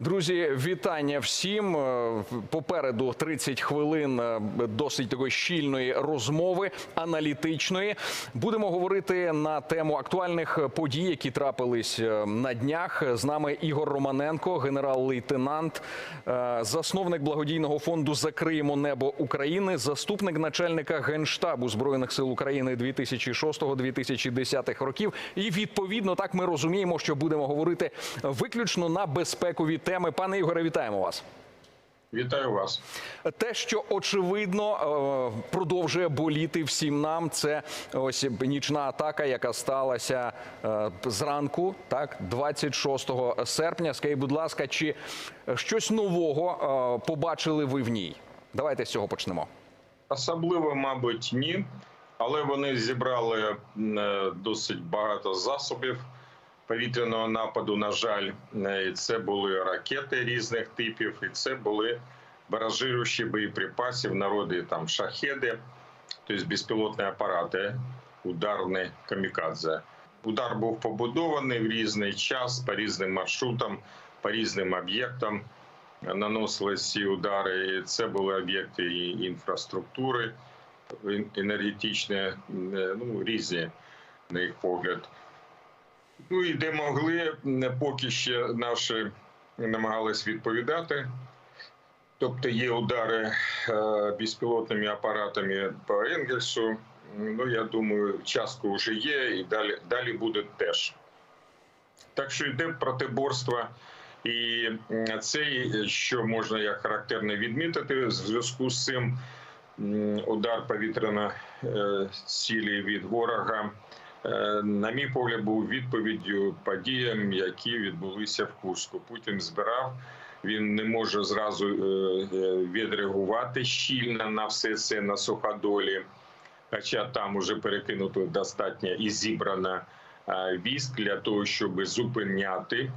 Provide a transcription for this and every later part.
Друзі, вітання всім. Е, Попереду 30 хвилин е, досить такої щільної розмови, аналітичної. Будемо говорити на тему актуальних подій, які трапились е, на днях. З нами Ігор Романенко, генерал-лейтенант, засновник благодійного фонду Закриємо небо України, заступник начальника генштабу збройних сил України 2006-2010 років. І відповідно так ми розуміємо, що будемо говорити виключно на безпекові теми. Пане Ігоре, вітаємо вас. Вітаю вас. Те, що очевидно е, продовжує боліти всім нам, це ось нічна атака, яка сталася е, зранку, так 26 серпня. Скажіть, будь ласка, чи щось нового е, побачили ви в ній? Давайте з цього почнемо. Особливо, мабуть, ні, але вони зібрали досить багато засобів повітряного нападу. На жаль, Е, це були ракети різних типів, і це були баражируючі боєприпасів, народи там шахеди, тобто безпілотні апарати, ударні камікадзе. Удар був побудований в різний час по різним маршрутам, по різним об'єктам. наносили ці удари. Це були об'єкти і інфраструктури енергетичні, е, ну різні на їх погляд. Ну і де могли, поки ще наші намагались відповідати. Тобто є удари е, безпілотними апаратами по Енгельсу. Ну я думаю, частку вже є, і далі далі буде теж. Так що йде протиборство. І це, що можна як характерно відмітити, в зв'язку з цим удар повітряної е, цілі від ворога, на мій погляд, був відповіддю подіям, які відбулися в Курську. Путін збирав. Він не може зразу е, е, відреагувати щільно на все це на суходолі, хоча там уже перекинуто достатньо і зібрано е, військ для того, щоб зупиняти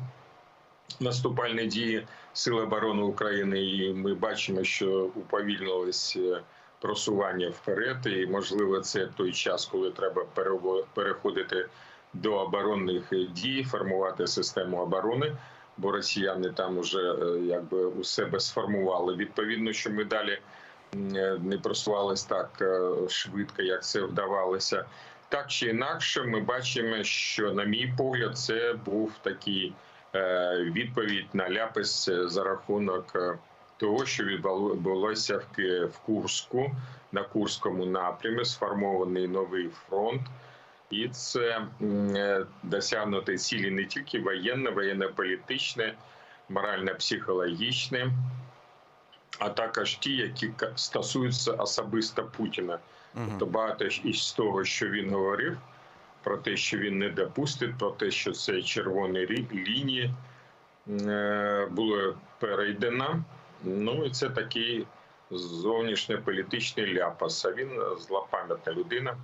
наступальні дії Сил оборони України, і ми бачимо, що уповільнилось е, просування вперед. І можливо, це той час, коли треба переходити до оборонних дій, формувати систему оборони. Бо росіяни там уже е, якби у себе сформували. Відповідно, що ми далі е, не просувались так е, швидко, як це вдавалося. Так чи інакше, ми бачимо, що, на мій погляд, це був такий відповідь на ляпис за рахунок того, що відбулося в Курську на Курському напрямі, сформований новий фронт. І це е, досягнути цілі не тільки воєнне, воєнно-політичне, морально-психологічне, а також ті, які стосуються особисто Путіна. Тобто багато із того, що він говорив, про те, що він не допустить, про те, що це червоні лінії е, було перейдено. Ну і це такий зовнішньополітичний ляпас. А він злопам'ятна людина.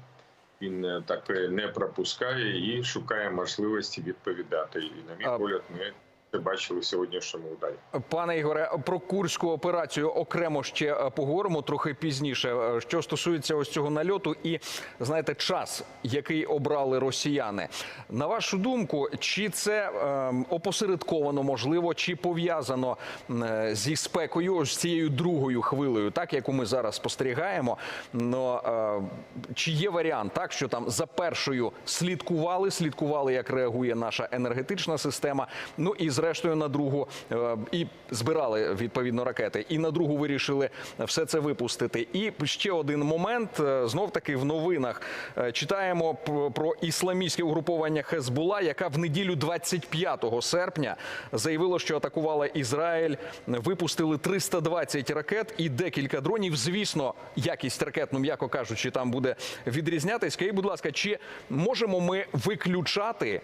Він е, таке не пропускає і шукає можливості відповідати. І на мій погляд, ми бачили в сьогоднішньому ударі. Пане Ігоре, про курську операцію окремо ще е, поговоримо трохи пізніше. Е, Що стосується ось цього нальоту, і знаєте, час, який обрали росіяни. На вашу думку, чи це ем, опосередковано можливо, чи пов'язано е, зі спекою, ось цією другою хвилею, так яку ми зараз спостерігаємо? Но е, чи є варіант, так що там за першою слідкували, слідкували, як реагує наша енергетична система? Ну і зрештою на другу е, і збирали відповідно ракети, і на другу вирішили все це випустити. І ще один момент е, знов таки в новинах е, читаємо про ісламістське угруповання Хезбула, яка в неділю 25 серпня заявило, що атакувала Ізраїль, випустили 320 ракет і декілька дронів. Звісно, якість ракет, ну м'яко кажучи, там буде відрізнятись. Скажіть, будь ласка, чи можемо ми виключати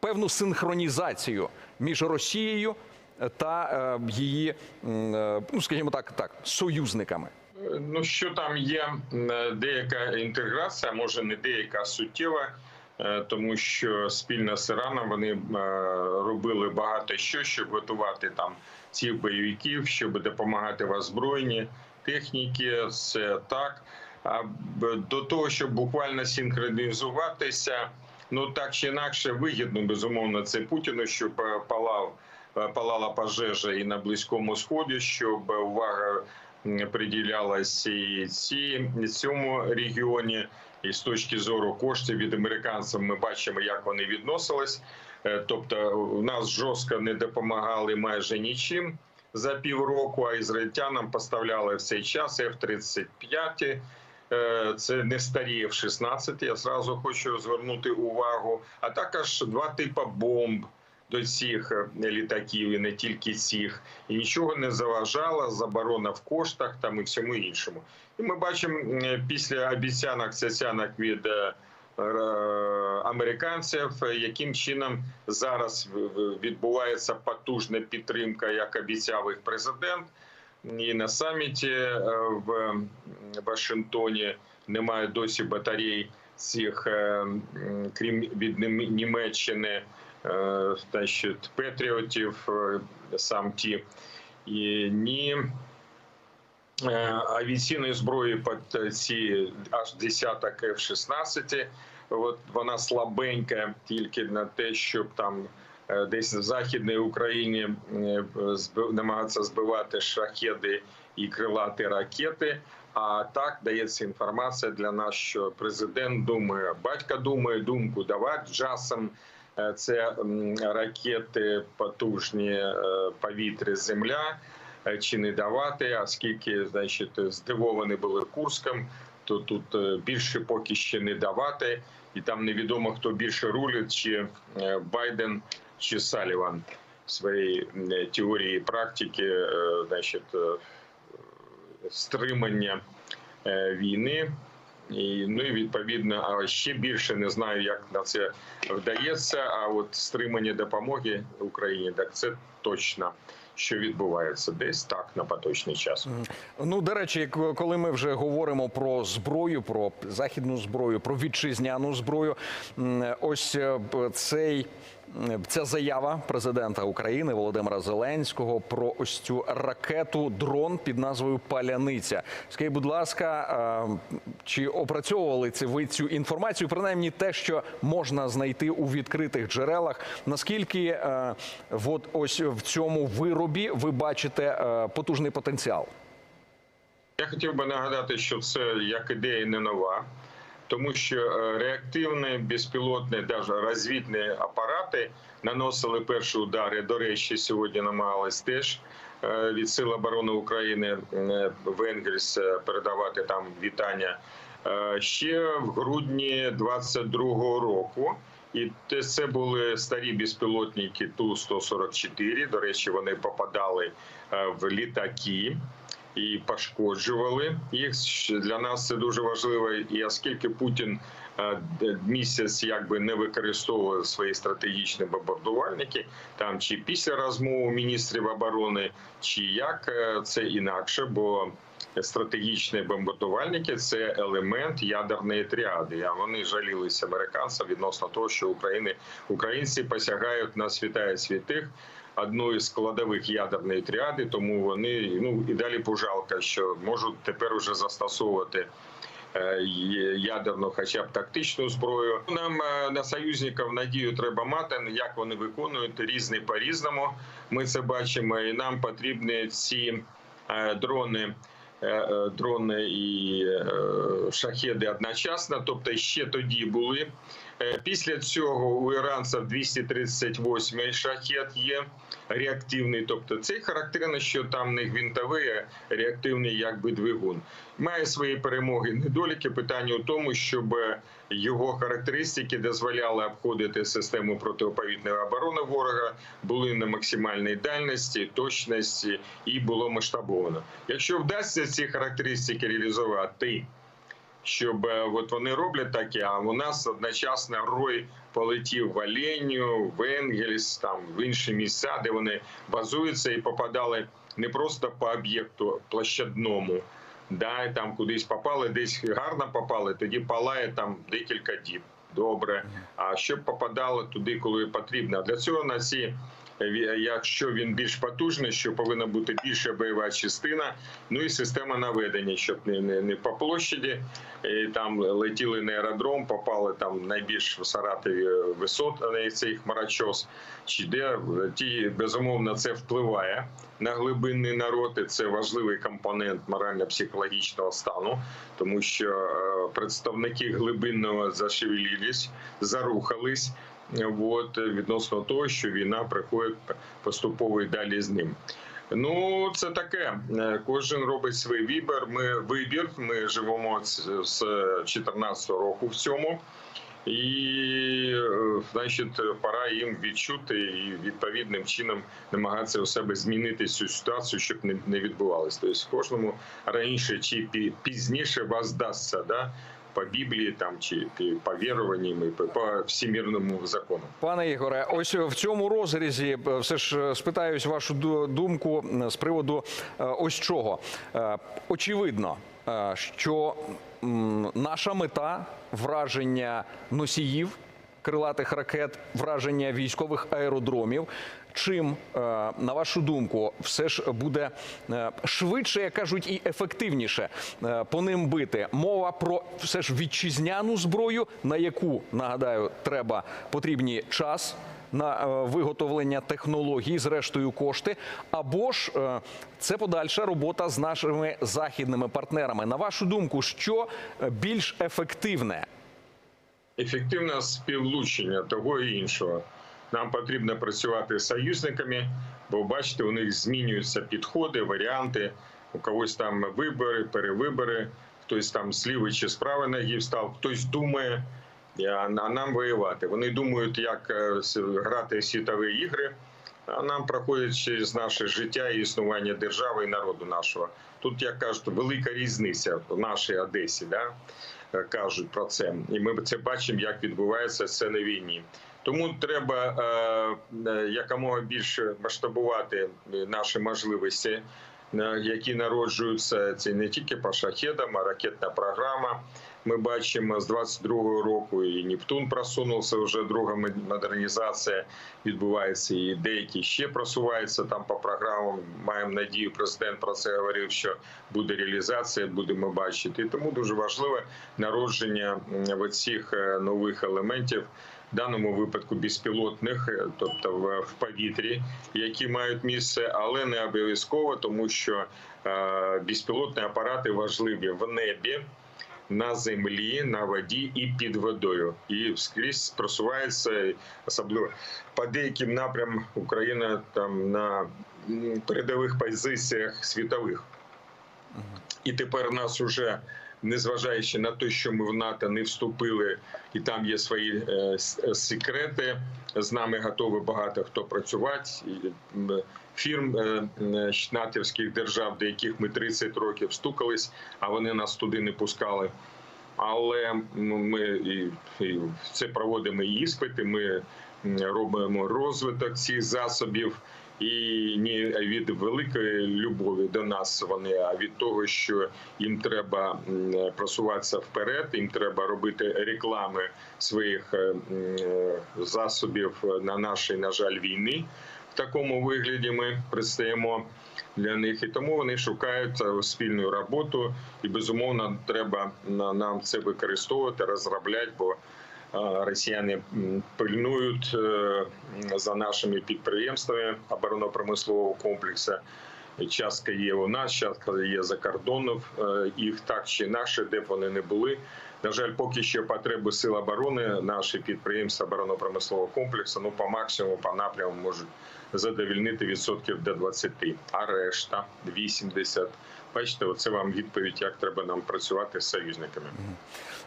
певну синхронізацію між Росією та е, її, е, ну скажімо так, так, союзниками. Ну, що там є деяка інтеграція, може не деяка суттєва, е, тому що спільно з Іраном вони робили багато що, щоб готувати там цих бойовиків, щоб допомагати в озброєнні техніки. Це так. А до того, щоб буквально синхронізуватися, ну так чи інакше вигідно, безумовно, це Путіну, щоб е, палав е, палала пожежа і на близькому сході, щоб увага приділялась і ці цьому регіоні. І з точки зору коштів від американців ми бачимо, як вони відносились. Е, Тобто, у нас жорстко не допомагали майже нічим за півроку, а ізраїльтянам поставляли в цей час F-35. Е, Це не старі F-16, я зразу хочу звернути увагу. А також два типи бомб до цих е, літаків, і не тільки цих. І нічого не заважало, заборона в коштах там і всьому іншому. І ми бачимо е, після обіцянок цяцянок від американців, яким чином зараз в- в- відбувається потужна підтримка, як обіцяв їх президент. І на саміті е, в Вашингтоні немає досі батарей цих, е, крім від Нім- Німеччини, е, значить, патріотів, сам ті, і ні авіаційної зброї під ці аж десяток F-16. От вона слабенька тільки на те, щоб там десь в західній Україні е, намагатися збивати шахеди і крилаті ракети. А так дається інформація для нас, що президент думає, батько думає думку давати часом. е, Це ракети потужні е, повітря, земля е, чи не давати. Оскільки, значить, здивовані були Курском, то тут е, більше поки ще не давати, і там невідомо хто більше рулить, чи е, Байден, чи Саліван в своїй теорії практики, е, значить, е, стримання е, війни. І, ну і відповідно, а ще більше не знаю, як на це вдається. А от стримання допомоги Україні, так це точно, що відбувається десь так на поточний час. Ну, до речі, коли ми вже говоримо про зброю, про західну зброю, про вітчизняну зброю, ось е, цей. Ця заява президента України Володимира Зеленського про ось цю ракету дрон під назвою Паляниця. Скажіть, будь ласка, чи опрацьовували це ви цю інформацію? Принаймні те, що можна знайти у відкритих джерелах. Наскільки от ось в цьому виробі ви бачите потужний потенціал? Я хотів би нагадати, що це як ідея не нова, тому що е, реактивні безпілотні, навіть розвідні апарати наносили перші удари. До речі, сьогодні намагались теж е, від Сил оборони України е, в Енгельс передавати там вітання ще в грудні 22-го року. І це були старі безпілотники Ту-144. До речі, вони попадали в літаки і пошкоджували їх. Для нас це дуже важливо. І оскільки Путін е, місяць якби не використовував свої стратегічні бомбардувальники, там чи після розмови міністрів оборони, чи як е, це інакше, бо стратегічні бомбардувальники це елемент ядерної тріади. А вони жалілися американцям відносно того, що України українці посягають на святая святих одної з складових ядерної тріади, тому вони ну і далі пожалка, що можуть тепер уже застосовувати. е, Ядерну, хоча б тактичну зброю. Нам е, на союзників надію треба мати. Як вони виконують різні по різному. Ми це бачимо, і нам потрібні ці е, дрони. Дрони і шахеди одночасно, тобто ще тоді були. Е, Після цього у іранців 238 шахет є реактивний. Тобто це характерно, що там не гвинтовий, а реактивний якби двигун. Має свої перемоги. Недоліки питання у тому, щоб його характеристики дозволяли обходити систему протиповітряної оборони ворога, були на максимальній дальності, точності і було масштабовано. Якщо вдасться ці характеристики реалізувати щоб е, от вони роблять таке. А у нас одночасно рой полетів в Оленю, в Енгельс, там в інші місця, де вони базуються і попадали не просто по об'єкту площадному. Да, і там кудись попали, десь гарно попали, тоді палає там декілька діб. Добре. А щоб попадало туди, коли потрібно. Для цього на ці Якщо він більш потужний, що повинна бути більша бойова частина, ну і система наведення, щоб не, не, не по площаді. І там летіли на аеродром, попали там найбільш в Саратові висот, а не цей хмарочос. Чи де ті безумовно це впливає на глибинний народ. І це важливий компонент морально-психологічного стану, тому що е, представники глибинного зашевелілись, зарухались. От відносно того, що війна приходить поступово і далі з ним. Ну, це таке. Е, Кожен робить свій вибір. Ми вибір. Ми живемо з 2014 року в цьому. І, е, значить, пора їм відчути і відповідним чином намагатися у себе змінити цю ситуацію, щоб не, відбувалося. Тобто кожному раніше чи пі- пізніше вас дасться, да? По Біблії там чи по віруванням і по, по закону. Пане Ігоре, ось в цьому розрізі е, все ж е, спитаюсь вашу ду- думку е, з приводу е, ось чого. Е, Очевидно, е, що наша мета враження носіїв крилатих ракет, враження військових аеродромів. Чим, е, на вашу думку, все ж буде е, швидше, як кажуть, і ефективніше е, по ним бити? Мова про все ж вітчизняну зброю, на яку нагадаю, треба потрібні час на виготовлення технологій, зрештою кошти, або ж це подальша робота з нашими західними партнерами. На вашу думку, що більш ефективне? ефективне співлучення того і іншого. Нам потрібно працювати з союзниками, бо бачите, у них змінюються підходи, варіанти. У когось там вибори, перевибори, хтось там з чи з правої ноги встав, хтось думає, а нам воювати. Вони думають, як е, грати світові ігри. А нам проходить через наше життя і існування держави і народу нашого. Тут, як кажуть, велика різниця в нашій Одесі. Да? Е, кажуть про це, і ми це бачимо, як відбувається це на війні. Тому треба е, е, якомога більше масштабувати наші можливості, е, які народжуються. Це не тільки по шахедам, а ракетна програма. Ми бачимо з 22-го року і Нептун просунувся. Вже друга модернізація відбувається, і деякі ще просуваються там по програмам. Маємо надію, президент про це говорив, що буде реалізація, будемо бачити. І тому дуже важливе народження цих нових елементів. В даному випадку безпілотних, е, тобто в, в повітрі, які мають місце, але не обов'язково, тому що е, безпілотні апарати важливі в небі, на землі, на воді і під водою. І скрізь просувається, особливо по деяким напрям Україна там на передових позиціях світових. І тепер нас уже, незважаючи на те, що ми в НАТО не вступили, і там є свої е, секрети, з нами готові багато хто працювати. Фірм е, е, натівських держав, до яких ми 30 років стукались, а вони нас туди не пускали. Але ми і, і це проводимо іспити. Ми робимо розвиток цих засобів. І не від великої любові до нас вони, а від того, що їм треба просуватися вперед, їм треба робити реклами своїх е, е, засобів на нашій, на жаль, війни. В такому вигляді ми предстаємо для них, і тому вони шукають е, спільну роботу. І безумовно, треба нам це використовувати, розробляти, бо росіяни пильнують е, за нашими підприємствами оборонно-промислового комплексу. Частка є у нас, частка є за кордоном. Е, Їх так чи інакше, де б вони не були. На жаль, поки що потреби сил оборони, наші підприємства оборонно-промислового комплексу, ну по максимуму, по напряму можуть задовільнити відсотків до 20, а решта 80. Бачите, оце вам відповідь, як треба нам працювати з союзниками.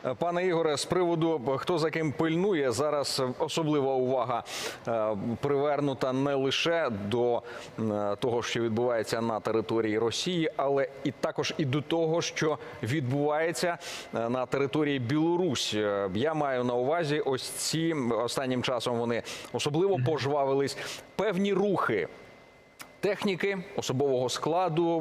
Е, Пане Ігоре, з приводу хто за ким пильнує, зараз особлива увага е, привернута не лише до е, того, що відбувається на території Росії, але і також і до того, що відбувається на території Білорусі. Я маю на увазі ось ці останнім часом вони особливо пожвавились певні рухи техніки, особового складу,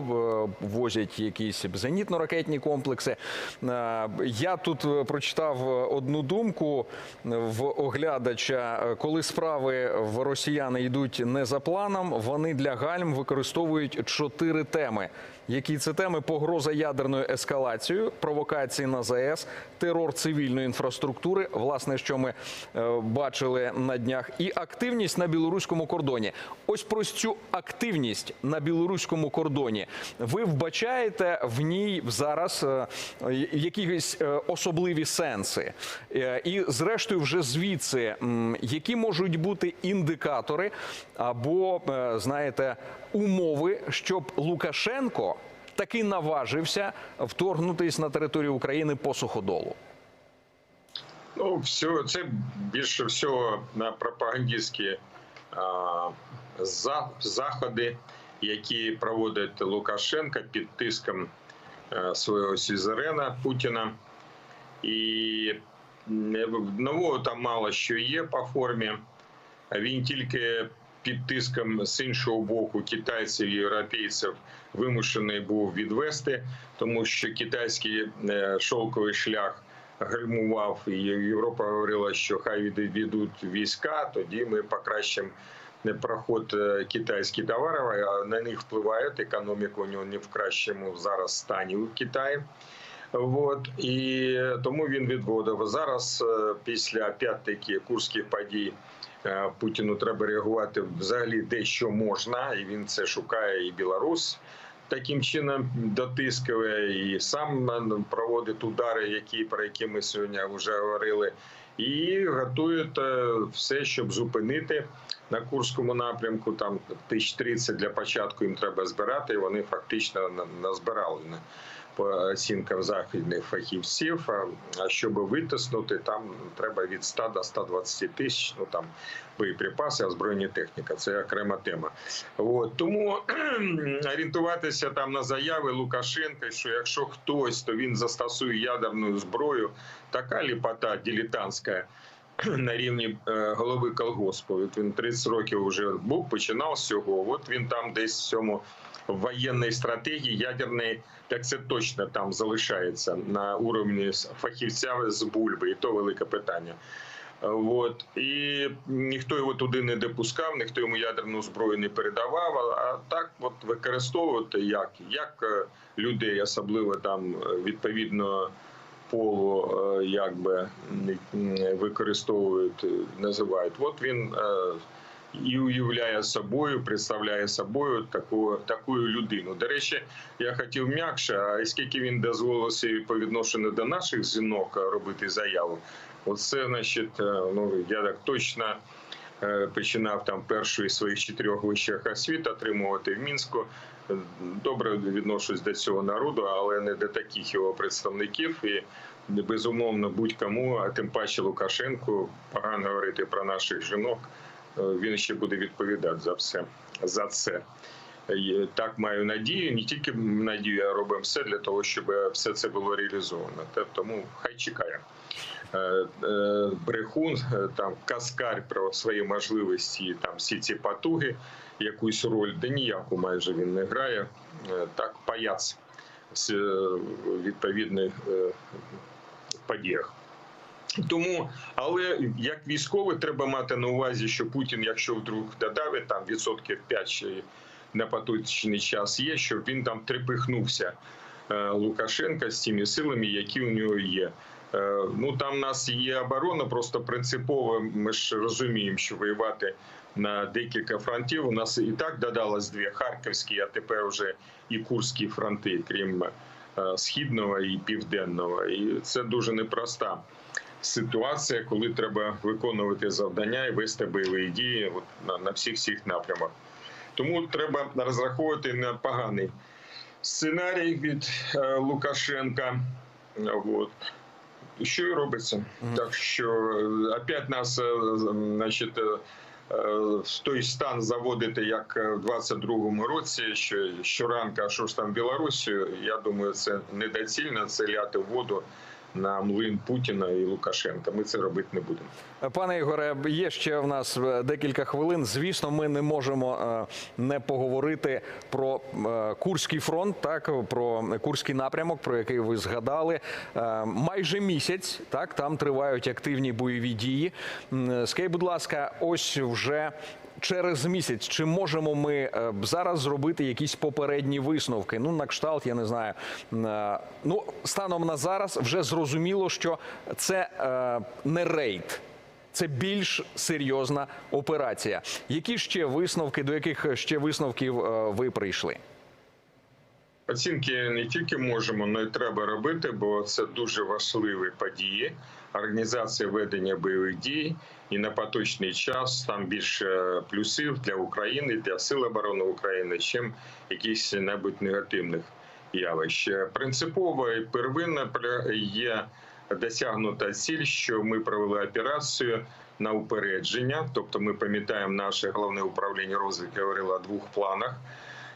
е, возять якісь зенітно-ракетні комплекси. Е, Я тут е, прочитав одну думку в оглядача. Е, Коли справи в росіяни йдуть не за планом, вони для гальм використовують чотири теми. Які це теми? Погроза ядерною ескалацією, провокації на ЗАЕС, терор цивільної інфраструктури, власне, що ми е, бачили на днях, і активність на білоруському кордоні. Ось про цю активність на білоруському кордоні. Ви вбачаєте в ній зараз е, якісь е, особливі сенси? І, зрештою, вже звідси, які можуть бути індикатори або, знаєте, умови, щоб Лукашенко таки наважився вторгнутись на територію України по суходолу? Ну, все, це більше всього на пропагандистські а, за, заходи, які проводить Лукашенко під тиском а, свого сюзерена Путіна. І нового там мало що є по формі. Він тільки під тиском з іншого боку китайців і європейців вимушений був відвести, тому що китайський е, шовковий шлях гальмував, і Європа говорила, що хай відійдуть війська, тоді ми покращимо проход е, китайських товарів, а на них впливає економіка у нього не в кращому зараз стані у Китаї. От і тому він відводив зараз. е, Після опять-таки курських подій е, Путіну треба реагувати взагалі де що можна, і він це шукає і Білорусь. Таким чином дотискує і сам проводить удари, які про які ми сьогодні вже говорили, і готує е, все, щоб зупинити на Курському напрямку. Там 1030 для початку їм треба збирати. і Вони фактично назбирали на по оцінкам західних фахівців. А щоб витиснути, там треба від 100 до 120 тисяч. Ну там боєприпаси, озброєння техніка. Це окрема тема. От тому орієнтуватися там на заяви Лукашенка, що якщо хтось, то він застосує ядерну зброю. Така ліпота дилетантська. На рівні е, голови колгоспу. От він 30 років вже був, починав з цього. От він там десь в цьому воєнній стратегії ядерної, так це точно там залишається на уровні фахівця з бульби, і то велике питання. Е, От і ніхто його туди не допускав, ніхто йому ядерну зброю не передавав. А так, от використовувати як, як е, людей, особливо там відповідно полу, е, якби використовують, називають. От він е, і уявляє собою, представляє собою таку, таку людину. До речі, я хотів м'якше, а скільки він дозволив собі по відношенню до наших жінок робити заяву. Оце, значить, е, ну я так точно починав там першу своїх чотирьох вищих освіт отримувати в мінську. Добре відношусь до цього народу, але не до таких його представників. І безумовно будь-кому, а тим паче Лукашенку, погано говорити про наших жінок. Е, Він ще буде відповідати за все за це. Так маю надію. Не тільки надію, а робимо все для того, щоб все це було реалізовано. Тому хай чекає. Е, е, Брехун, там каскар про свої можливості, там всі ці потуги, якусь роль, де ніяку майже він не грає. Е, Так, паяц е, відповідних е, подіях. Тому, але як військовий, треба мати на увазі, що Путін, якщо вдруг додавить там відсотків 5 ще на поточний час є, щоб він там трепихнувся Лукашенка з тими силами, які у нього є. Е, Ну там в нас є оборона, просто принципово. Ми ж розуміємо, що воювати на декілька фронтів. У нас і так додалось дві харківські, а тепер вже і курські фронти, крім е, східного і південного. І це дуже непроста ситуація, коли треба виконувати завдання і вести бойові дії на, всіх всіх напрямах. Тому треба розраховувати на поганий сценарій від е, Лукашенка. От. Що і робиться? Так що е, опять нас е, значить, е, в той стан заводити, як в 22-му році, що щоранка, що ж там Білорусі, я думаю, це недоцільно, це ляти в воду на млин Путіна і Лукашенка. Ми це робити не будемо. Пане Ігоре, є ще в нас е, декілька хвилин. Звісно, ми не можемо е, не поговорити про е, Курський фронт, так про Курський напрямок, про який ви згадали. Майже місяць так там тривають активні бойові дії. Скажіть, будь ласка, ось вже. Через місяць чи можемо ми е, зараз зробити якісь попередні висновки? Ну, на кшталт, я не знаю. Е, Ну, станом на зараз вже зрозуміло, що це е, не рейд, це більш серйозна операція. Які ще висновки, до яких ще висновків ви прийшли? Оцінки не тільки можемо, але й треба робити, бо це дуже важливі події. Організація ведення бойових дій і на поточний час там більше плюсів для України, для Сил оборони України, чим якісь небудь негативних явищ. Принципово і первинно є досягнута ціль, що ми провели операцію на упередження. Тобто, ми пам'ятаємо, наше головне управління розвідки говорило о двох планах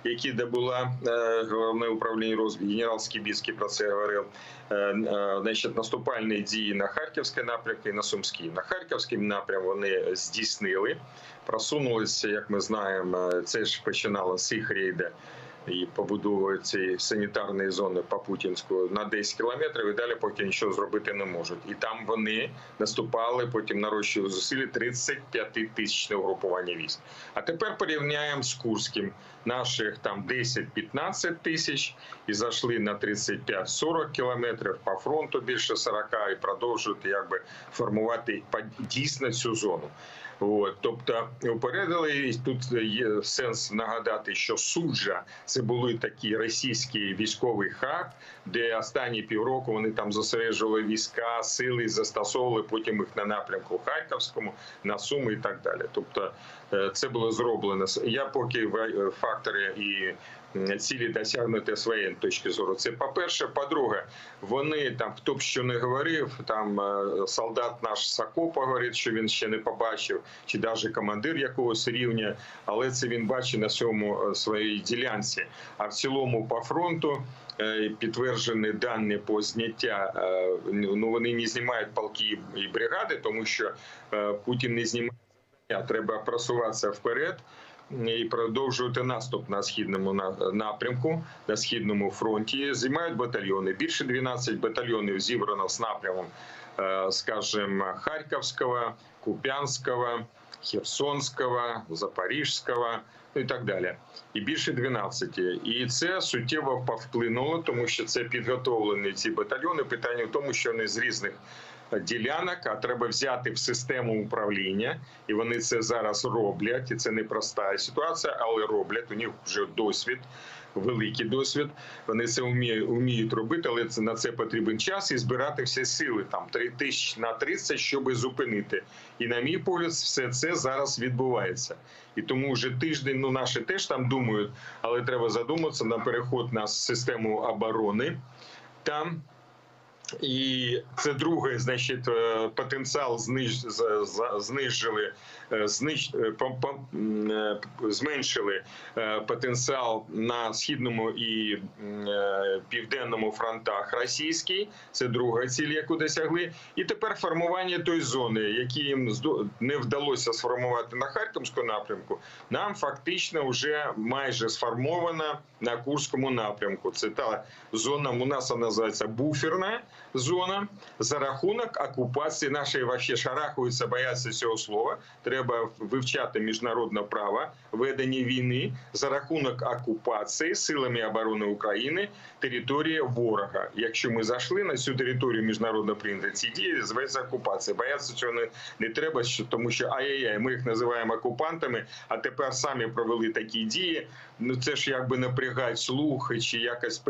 які де була е, головне управління розвідки, генерал Скібіцький про це говорив. Е, е, Значить, наступальні дії на Харківський напрямок і на Сумський. На Харківський напрям вони здійснили, просунулися, як ми знаємо, це ж починало з їх рейда і побудовою цієї санітарної зони по Путінську на 10 кілометрів і далі поки нічого зробити не можуть. І там вони наступали, потім нарощували зусилля 35 тисячне угрупування військ. А тепер порівняємо з Курським. Наших там 10-15 тисяч і зайшли на 35-40 кілометрів по фронту більше 40 і продовжують якби формувати дійсно цю зону. От, тобто упередили, і тут є сенс нагадати, що суджа це були такі російські військовий хаб, де останні півроку вони там зосереджували війська, сили, застосовували потім їх на напрямку Харківському, на Суми і так далі. Тобто е, це було зроблено. Я поки в- фактори і цілі досягнути з воєнної точки зору. Це по-перше. По-друге, вони там, хто б що не говорив, там е, солдат наш Сакопа говорить, що він ще не побачив, чи навіть командир якогось рівня, але це він бачить на цьому е, своїй ділянці. А в цілому по фронту. е, Підтверджені дані по зняття. е, Ну вони не знімають полки і бригади, тому що Путін не знімає. Треба просуватися вперед і продовжувати наступ на східному на- напрямку, на східному фронті. Знімають батальйони. Більше 12 батальйонів зібрано з напрямом, е, скажімо, Харківського, Куп'янського, Херсонського, Запорізького. Ну і так далі, і більше 12. І це суттєво повплинуло, тому що це підготовлені ці батальйони. Питання в тому, що вони з різних ділянок, а треба взяти в систему управління, і вони це зараз роблять. І це проста ситуація, але роблять. У них вже досвід, великий досвід. Вони це вміють, робити, але це на це потрібен час і збирати всі сили там 3 тисяч на 30, щоб зупинити. І на мій погляд, все це зараз відбувається. І тому вже тиждень, ну наші теж там думають, але треба задуматися на переход на систему оборони там. І це друге, значить, е, потенціал зниж, знижили, е, зниж, е, зменшили потенціал на східному і південному фронтах російський. Це друга ціль, яку досягли. І тепер формування тої зони, які їм не вдалося сформувати на Харківському напрямку, нам фактично вже майже сформована на Курському напрямку. Це та зона у нас називається буферна зона за рахунок окупації. Наші вообще шарахаються, бояться цього слова. Треба вивчати міжнародне право ведення війни за рахунок окупації силами оборони України території ворога. Якщо ми зайшли на цю територію міжнародно прийнято, ці дії зветься окупація. Бояться цього не, не треба, тому що ай-яй-яй, ми їх називаємо окупантами, а тепер самі провели такі дії. Ну це ж якби напрягають слух чи якось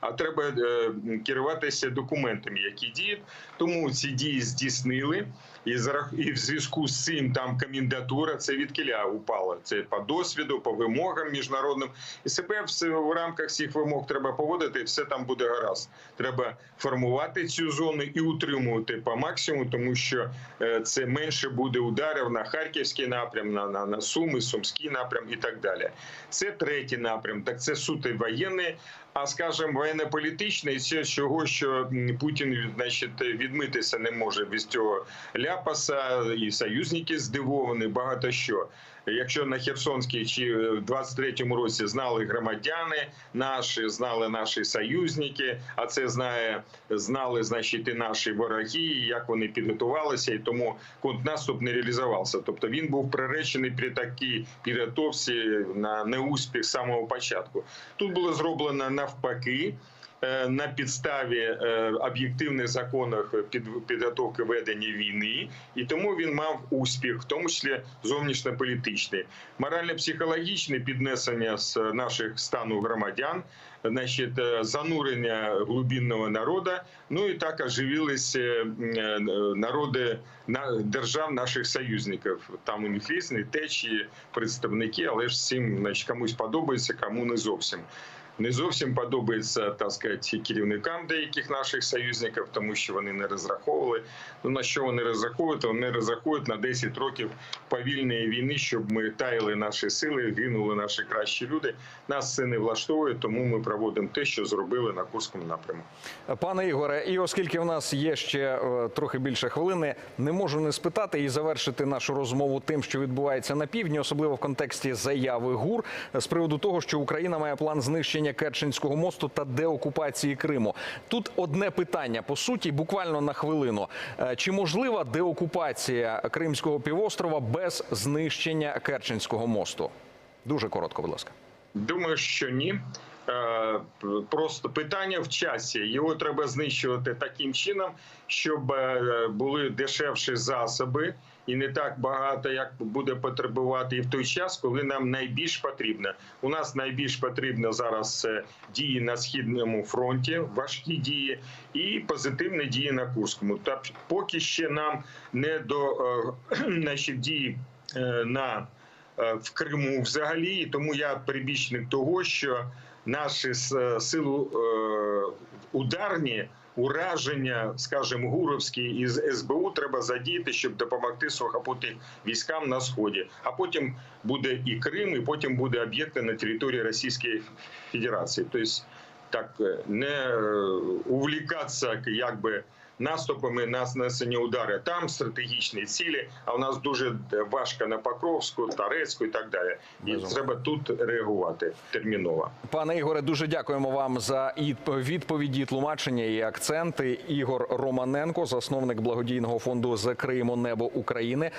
а треба е, керуватися документами, які діють. Тому ці дії здійснили. І і в зв'язку з цим там комендатура це від кіля упала. Це по досвіду, по вимогам міжнародним. І себе в рамках цих вимог треба поводити, все там буде гаразд. Треба формувати цю зону і утримувати по максимуму, тому що е, це менше буде ударів на харківський напрям, на, на, на Суми, Сумський напрям і так далі. Це третій напрям. Так це суто воєнний. А скажімо, воєнно-політичний це чого, що Путін значить, відмитися не може без цього ляпаса, і союзники здивовані, багато що. Якщо на Херсонській чи в 23-му році знали громадяни наші, знали наші союзники, а це знає, знали значить, і наші вороги, як вони підготувалися, і тому контрнаступ не реалізувався. Тобто він був приречений при такій підготовці на неуспіх самого початку. Тут було зроблено навпаки. Е, На підставі е, об'єктивних законів під підготовки ведення війни, і тому він мав успіх, в тому числі зовнішньополітичний, морально-психологічне піднесення з наших стану громадян, значить, е, занурення глубинного народу. Ну і так оживились е, народи на держав наших союзників. Там у них різні течії, представники, але ж всім значить, комусь подобається, кому не зовсім. Не зовсім подобається так сказати, керівникам деяких наших союзників, тому що вони не розраховували. Ну на що вони розраховують? Вони розраховують на 10 років повільної війни, щоб ми таяли наші сили, гинули наші кращі люди. Нас це не влаштовує, тому ми проводимо те, що зробили на Курському напрямку. Пане Ігоре, і оскільки в нас є ще е, трохи більше хвилини, не можу не спитати і завершити нашу розмову тим, що відбувається на півдні, особливо в контексті заяви ГУР з приводу того, що Україна має план знищення Керченського мосту та деокупації Криму. Тут одне питання по суті, буквально на хвилину: Е, чи можлива деокупація Кримського півострова без знищення Керченського мосту? Дуже коротко, будь ласка. Думаю, що ні. Е, Просто питання в часі. Його треба знищувати таким чином, щоб е, були дешевші засоби і не так багато, як буде потребувати і в той час, коли нам найбільш потрібно. У нас найбільш потрібно зараз дії на східному фронті, важкі дії, і позитивні дії на Курському. Та поки ще нам не до е, наші дії е, на е, в Криму взагалі, тому я прибічник того, що наші сили ударні. Ураження, скажімо, гуровські із СБУ треба задіяти, щоб допомогти сухопутним військам на сході. А потім буде і Крим, і потім буде об'єкти на території Російської Федерації. Тобто так е, не е, увлікатися якби наступами на нанесені удари. Там стратегічні цілі, а у нас дуже важко на Покровську, Тарецьку і так далі. І треба тут реагувати терміново. Пане Ігоре, дуже дякуємо вам за відповіді, тлумачення і акценти. Ігор Романенко, засновник благодійного фонду Закриємо небо України,